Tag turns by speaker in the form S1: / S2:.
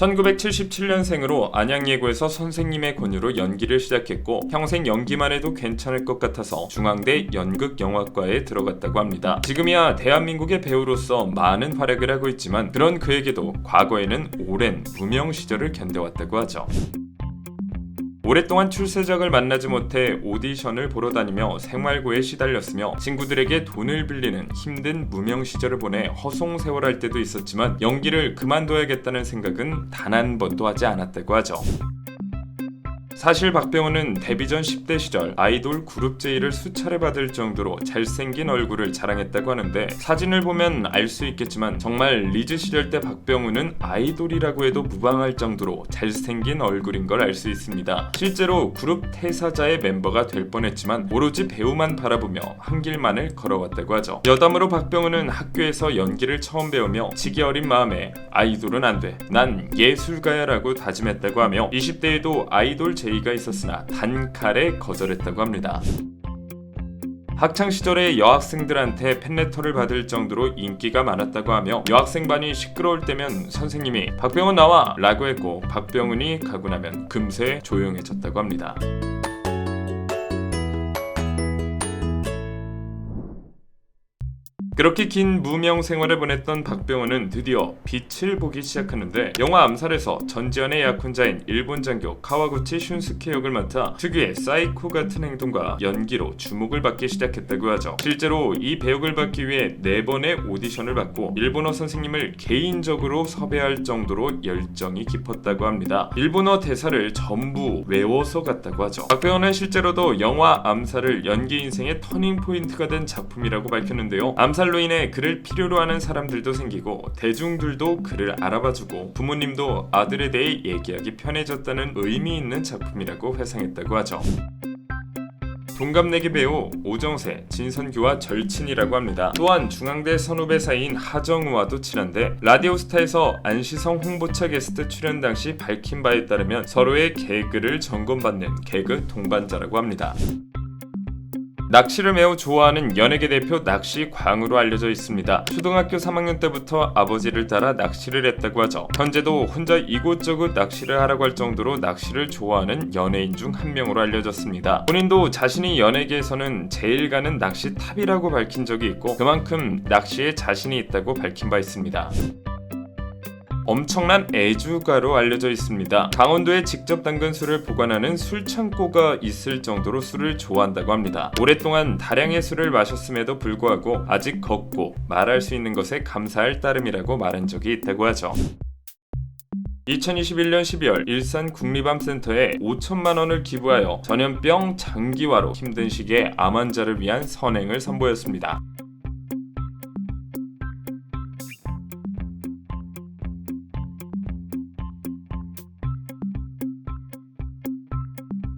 S1: 1977년생으로 안양예고에서 선생님의 권유로 연기를 시작했고 평생 연기만 해도 괜찮을 것 같아서 중앙대 연극영화과에 들어갔다고 합니다. 지금이야 대한민국의 배우로서 많은 활약을 하고 있지만 그런 그에게도 과거에는 오랜 무명 시절을 견뎌왔다고 하죠. 오랫동안 출세작을 만나지 못해 오디션을 보러 다니며 생활고에 시달렸으며 친구들에게 돈을 빌리는 힘든 무명 시절을 보내 허송세월할 때도 있었지만 연기를 그만둬야겠다는 생각은 단 한 번도 하지 않았다고 하죠. 사실 박병호는 데뷔 전 10대 시절 아이돌 그룹 제의를 수차례 받을 정도로 잘생긴 얼굴을 자랑했다고 하는데 사진을 보면 알 수 있겠지만 정말 리즈 시절 때 박병호는 아이돌이라고 해도 무방할 정도로 잘생긴 얼굴인 걸 알 수 있습니다. 실제로 그룹 태사자의 멤버가 될 뻔했지만 오로지 배우만 바라보며 한 길만을 걸어왔다고 하죠. 여담으로 박병호는 학교에서 연기를 처음 배우며 지기 어린 마음에 아이돌은 안 돼. 난 예술가야라고 다짐했다고 하며 20대에도 아이돌 제 의가 있었으나 단칼에 거절했다고 합니다. 학창 시절에 여학생들한테 팬레터를 받을 정도로 인기가 많았다고 하며 여학생반이 시끄러울 때면 선생님이 박병훈 나와 라고 했고 박병훈이 가고 나면 금세 조용해졌다고 합니다. 그렇게 긴 무명 생활을 보냈던 박병호는 드디어 빛을 보기 시작하는데 영화 암살에서 전지현의 약혼자인 일본 장교 카와구치 슌스케 역을 맡아 특유의 사이코 같은 행동과 연기로 주목을 받기 시작했다고 하죠. 실제로 이 배역을 받기 위해 네 번의 오디션을 받고 일본어 선생님을 개인적으로 섭외할 정도로 열정이 깊었다고 합니다. 일본어 대사를 전부 외워서 갔다고 하죠. 박병호는 실제로도 영화 암살을 연기 인생의 터닝 포인트가 된 작품이라고 밝혔는데요. 암살 로 인해 그를 필요로 하는 사람들도 생기고 대중들도 그를 알아봐주고 부모님도 아들에 대해 얘기하기 편해졌다는 의미 있는 작품이라고 회상했다고 하죠. 동갑내기 배우 오정세, 진선규와 절친이라고 합니다. 또한 중앙대 선후배 사이인 하정우와도 친한데 라디오스타에서 안시성 홍보차 게스트 출연 당시 밝힌 바에 따르면 서로의 개그를 점검받는 개그 동반자라고 합니다. 낚시를 매우 좋아하는 연예계 대표 낚시 광으로 알려져 있습니다. 초등학교 3학년 때부터 아버지를 따라 낚시를 했다고 하죠. 현재도 혼자 이곳저곳 낚시를 하라고 할 정도로 낚시를 좋아하는 연예인 중 한 명으로 알려졌습니다. 본인도 자신이 연예계에서는 제일 가는 낚시 탑이라고 밝힌 적이 있고 그만큼 낚시에 자신이 있다고 밝힌 바 있습니다. 엄청난 애주가로 알려져 있습니다. 강원도에 직접 담근 술을 보관하는 술창고가 있을 정도로 술을 좋아한다고 합니다. 오랫동안 다량의 술을 마셨음에도 불구하고 아직 걷고 말할 수 있는 것에 감사할 따름이라고 말한 적이 있다고 하죠. 2021년 12월 일산 국립암센터에 5천만 원을 기부하여 전염병 장기화로 힘든 시기에 암 환자를 위한 선행을 선보였습니다.